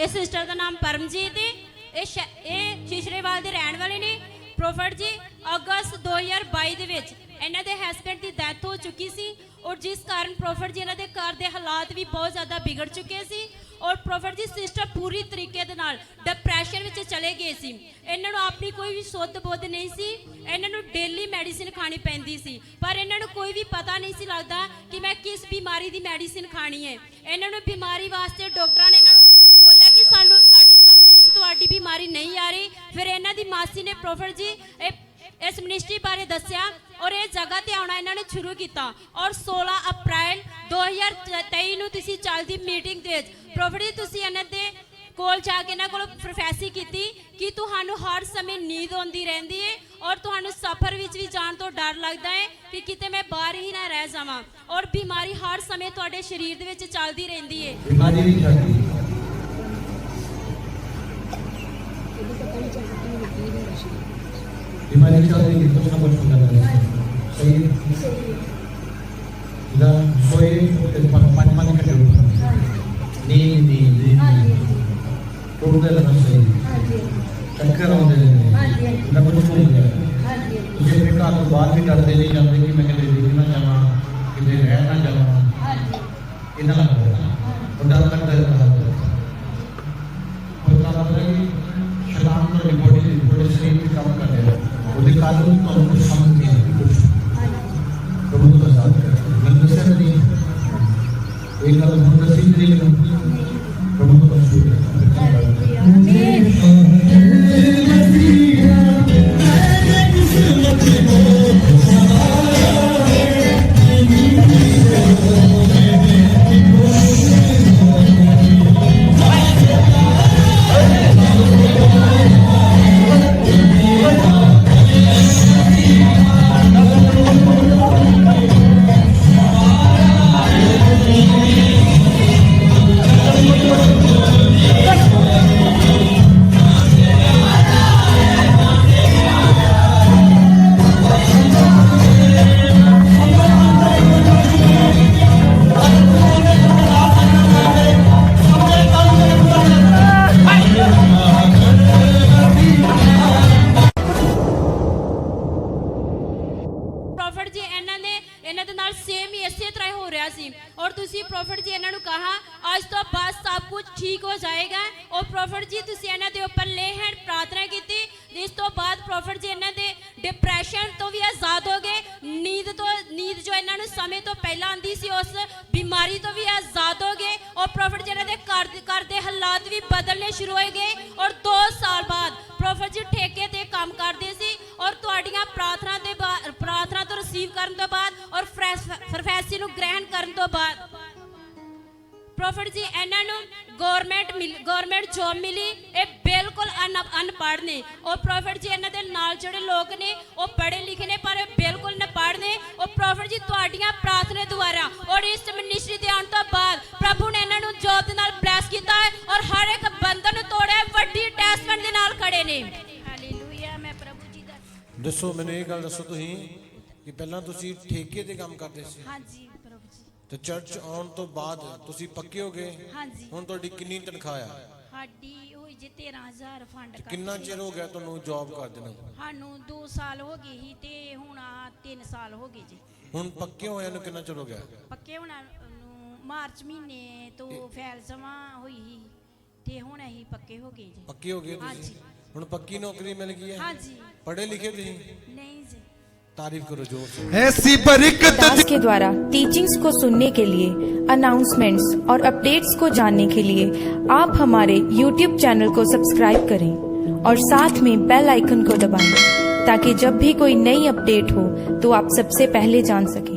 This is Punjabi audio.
ਇਹ ਸਿਸਟਰ ਦਾ ਨਾਮ ਪਰਮਜੀਤ ਹੈ ਇਹ ਸ਼ੈ- ਇਹ ਸ਼ਿਸ਼ਰੇਵਾਲ ਦੇ ਰਹਿਣ ਵਾਲੇ ਨੇ। ਪ੍ਰੋਫਟ ਜੀ, ਅਗਸਤ 2022 ਦੇ ਵਿੱਚ ਇਹਨਾਂ ਦੇ ਹਸਬੰਡ ਦੀ ਡੈਥ ਹੋ ਚੁੱਕੀ ਸੀ ਔਰ ਜਿਸ ਕਾਰਨ ਪ੍ਰੋਫਟ ਜੀ ਇਹਨਾਂ ਦੇ ਘਰ ਦੇ ਹਾਲਾਤ ਵੀ ਬਹੁਤ ਜ਼ਿਆਦਾ ਵਿਗੜ ਚੁੱਕੇ ਸੀ ਔਰ ਪ੍ਰੋਫਟ ਜੀ ਸਿਸਟਰ ਪੂਰੀ ਤਰੀਕੇ ਦੇ ਨਾਲ ਡਿਪਰੈਸ਼ਨ ਵਿੱਚ ਚਲੇ ਗਏ ਸੀ। ਇਹਨਾਂ ਨੂੰ ਆਪਣੀ ਕੋਈ ਵੀ ਸੁੱਧ ਬੁੱਧ ਨਹੀਂ ਸੀ। ਇਹਨਾਂ ਨੂੰ ਡੇਲੀ ਮੈਡੀਸਿਨ ਖਾਣੀ ਪੈਂਦੀ ਸੀ। ਪਰ ਇਹਨਾਂ ਨੂੰ ਕੋਈ ਵੀ ਪਤਾ ਨਹੀਂ ਸੀ ਲੱਗਦਾ ਕਿ ਮੈਂ ਕਿਸ ਬਿਮਾਰੀ ਦੀ ਮੈਡੀਸਿਨ ਖਾਣੀ ਹੈ। ਇਹਨਾਂ ਨੂੰ ਬਿਮਾਰੀ ਵਾਸਤੇ ਡਾਕਟਰਾਂ ਨੇ ਇਹਨਾਂ ਨੂੰ ਬੋਲਿਆ ਕਿ ਸਾਨੂੰ ਸਾਡੀ ਸਮਝ ਦੇ ਵਿੱਚ ਆ ਨਹੀਂ ਆ ਰਹੀ। ਫਿਰ ਇਹਨਾਂ ਦੀ ਮਾਸੀ ਨੇ ਪ੍ਰੋਫਟ ਜੀ ਇਸ ਮਿਨਿਸਟਰੀ ਬਾਰੇ ਦੱਸਿਆ ਔਰ ਇਹ ਜਗ੍ਹਾ ਤੇ ਆਉਣਾ ਇਹਨਾਂ ਨੇ ਸ਼ੁਰੂ ਕੀਤਾ। ਔਰ 16 ਅਪ੍ਰੈਲ 2023 ਨੂੰ ਤੁਸੀਂ ਚੱਲਦੀ ਮੀਟਿੰਗ ਦੇ ਪ੍ਰੋਫਟ ਜੀ, ਤੁਸੀਂ ਇਹਨਾਂ ਦੇ ਕੋਲ ਜਾ ਕੇ ਇਹਨਾਂ ਕੋਲ ਪ੍ਰੋਫੈਸੀ ਕੀਤੀ ਕਿ ਤੁਹਾਨੂੰ ਹਰ ਸਮੇਂ ਨੀਂਦ ਆਉਂਦੀ ਰਹਿੰਦੀ ਹੈ ਔਰ ਤੁਹਾਨੂੰ ਸਫ਼ਰ ਵਿੱਚ ਵੀ ਜਾਣ ਤੋਂ ਡਰ ਲੱਗਦਾ ਹੈ ਕਿ ਕਿਤੇ ਮੈਂ ਬਾਹਰ ਹੀ ਨਾ ਰਹਿ ਜਾਵਾਂ। ਔਰ ਬਿਮਾਰੀ ਹਰ ਸਮੇਂ ਤੁਹਾਡੇ ਸਰੀਰ ਦੇ ਵਿੱਚ ਚੱਲਦੀ ਰਹਿੰਦੀ ਹੈ बीमारी नहीं चलती कि कुछ ना कुछ होता रहता है सही है इधर सोए तो पाँच पाँच पाँच घंटे उठो नींद नींद नींद टूटते रहना सही चक्कर आते रहने इधर कुछ नहीं है ਤੁਸੀਂ ਆਪਣੇ ਘਰ ਤੋਂ ਬਾਹਰ ਵੀ ਡਰਦੇ ਨਹੀਂ ਜਾਂਦੇ ਕਿ ਮੈਂ ਕਿਤੇ ਡਿੱਗ ਨਾ ਜਾਵਾਂ ਕਿਤੇ ਰਹਿ ਨਾ ਜਾਵਾਂ ਇਹਨਾਂ ਦਾ ਉਹ ਡਰ ਲੱਗਦਾ ਹੈ ਉਹ ਤਾਂ ਲੱਗਦਾ ਕਿ ਹੈ ਉਹਦੇ ਕਾਰਨ ਤੋਂ ਕੁਝ ਸਮਝ ਨਹੀਂ ਆਉਂਦੀ ਕੁਝ ਪ੍ਰਭੂ ਦਾ ਸਾਥ ਕਰ ਮੈਂ ਦੱਸਿਆ ਨਹੀਂ ਇਹ ਗੱਲ ਹੁਣ ਇਹਨਾਂ ਦੇ ਨਾਲ ਸੇਮ ਹੀ ਇਸੇ ਤਰ੍ਹਾਂ ਹੀ ਹੋ ਰਿਹਾ ਸੀ। ਔਰ ਤੁਸੀਂ ਪ੍ਰੋਫਟ ਜੀ ਇਹਨਾਂ ਨੂੰ ਕਹਾ, ਅੱਜ ਤੋਂ ਬਾਅਦ ਸਭ ਕੁਝ ਠੀਕ ਹੋ ਜਾਏਗਾ। ਔਰ ਪ੍ਰੋਫਟ ਜੀ, ਤੁਸੀਂ ਇਹਨਾਂ ਦੇ ਉੱਪਰ ਲੇ ਹੈਂਡ ਪ੍ਰਾਰਥਨਾ ਕੀਤੀ। ਇਸ ਤੋਂ ਬਾਅਦ ਪ੍ਰੋਫਟ ਜੀ ਇਹਨਾਂ ਦੇ ਡਿਪਰੈਸ਼ਨ ਤੋਂ ਵੀ ਆਜ਼ਾਦ ਹੋ ਗਏ। ਨੀਂਦ ਤੋਂ, ਨੀਂਦ ਜੋ ਇਹਨਾਂ ਨੂੰ ਸਮੇਂ ਤੋਂ ਪਹਿਲਾਂ ਆਂਦੀ ਸੀ, ਉਸ ਬਿਮਾਰੀ ਤੋਂ ਵੀ ਆਜ਼ਾਦ ਹੋ ਗਏ। ਔਰ ਪ੍ਰੋਫਟ ਜੀ ਇਹਨਾਂ ਦੇ ਘਰ ਦੇ ਘਰ ਦੇ ਹਾਲਾਤ ਵੀ ਬਦਲਨੇ ਸ਼ੁਰੂ ਹੋਏ ਗਏ। ਔਰ 2 ਸਾਲ ਬਾਅਦ ਪ੍ਰੋਫਟ ਜੀ ਠੇਕੇ ਤੇ ਕੰਮ ਕਰਦੇ ਸੀ। ਔਰ ਤੁਹਾਡੀਆਂ ਪ੍ਰਾਰਥਨਾ ਦੇ ਬਾਅਦ ਪ੍ਰਾਰਥਨਾ ਤੋਂ ਰਿਸੀਵ ਕਰਨ ਤੋਂ ਬਾਅਦ ਔਰ ਪ੍ਰੋਫੈਸੀ ਨੂੰ ਗ੍ਰਹਿਣ ਕਰਨ ਤੋਂ ਬਾਅਦ ਪ੍ਰੋਫਟ ਜੀ ਇਹਨਾਂ ਨੂੰ ਗਵਰਨਮੈਂਟ ਗਵਰਨਮੈਂਟ ਜੌਬ ਮਿਲੀ। ਇਹ ਬਿਲਕੁਲ ਅਨ ਅਨਪੜ੍ਹ ਨੇ। ਔਰ ਪ੍ਰੋਫਟ ਜੀ ਇਹਨਾਂ ਦੇ ਨਾਲ ਜਿਹੜੇ ਲੋਕ ਨੇ ਉਹ ਪੜ੍ਹੇ ਲਿਖੇ ਨੇ ਪਰ ਇਹ ਬਿਲਕੁਲ ਅਨਪੜ੍ਹ ਨੇ। ਉਹ ਪ੍ਰੋਫਟ ਜੀ ਤੁਹਾਡੀਆਂ ਪ੍ਰਾਰਥਨਾ ਦੁਆਰਾ ਔਰ ਇਸ ਮਿਨਿਸਟਰੀ ਦੇ ਆਉਣ ਤੋਂ ਬਾਅਦ ਪ੍ਰਭੂ ਨੇ ਇਹਨਾਂ ਨੂੰ ਜੌਬ ਦੇ ਨਾਲ ਬਲੈਸ ਕੀਤਾ ਹੈ ਔਰ ਹਰ ਇੱਕ ਬੰਧਨ ਨੂੰ ਤੋੜਿਆ ਵੱਡੀ ਟੈਸਟਮੈਂਟ ਦੇ ਨਾਲ ਖੜੇ ਨੇ। ਹਾਲੇਲੂਇਆ ਮੈਂ ਪ੍ਰਭੂ ਜੀ ਦਾ ਦੱਸੋ ਮੈਨੂੰ ਇਹ ਗੱਲ ਦੱਸੋ ਤੁਸੀਂ। ਕਿ ਪਹਿਲਾਂ ਤੁਸੀਂ ਠੇਕੇ ਤੇ ਕੰਮ ਕਰਦੇ ਸੀ? ਹਾਂਜੀ ਪ੍ਰਭੂ ਜੀ। ਤੇ ਚਰਚ ਆਉਣ ਤੋਂ ਬਾਅਦ ਤੁਸੀਂ ਪੱਕੇ ਹੋ ਗਏ? ਹਾਂਜੀ। ਹੁਣ ਤੁਹਾਡੀ ਕਿੰਨੀ ਤਨਖਾਹ ਆ? ਸਾਡੀ ਹੋਈ ਜੇ 13000 ਫੰਡ ਕਿੰਨਾ ਚਿਰ ਹੋ ਗਿਆ ਤੁਹਾਨੂੰ ਜੌਬ ਕਰਦੇ ਨੂੰ? ਸਾਨੂੰ 2 ਸਾਲ ਹੋ ਗਏ ਸੀ ਤੇ ਹੁਣ 3 ਸਾਲ ਹੋ ਗਏ ਜੀ। ਹੁਣ ਪੱਕੇ ਹੋਇਆ ਨੂੰ ਕਿੰਨਾ ਚਿਰ ਹੋ ਗਿਆ? ਪੱਕੇ ਹੋਣਾ ਨੂੰ ਮਾਰਚ ਮਹੀਨੇ ਤੋਂ ਫੈਲ ਜਮਾ ਹੋਈ ਸੀ ਤੇ ਹੁਣ ਅਸੀਂ ਪੱਕੇ ਹੋ ਗਏ ਜੀ। ਪੱਕੇ ਹੋ ਗਏ ਹਾਂਜੀ। ਤੁਸੀਂ ਹੁਣ ਪੱਕੀ ਨੌਕਰੀ ਮਿਲ ਗਈ ਹੈ? ਹਾਂਜੀ। ਪੜ੍ਹੇ ਲਿਖੇ ਤੁਸੀਂ? ਨਹੀਂ ਜੀ। तारीफ़ करो जो ऐसी बरकत के द्वारा टीचिंग्स को सुनने के लिए अनाउंसमेंट्स और अपडेट्स को जानने के लिए आप हमारे यूट्यूब चैनल को सब्सक्राइब करें और साथ में बेल आइकन को दबाएँ ताकि जब भी कोई नई अपडेट हो तो आप सबसे पहले जान सकें।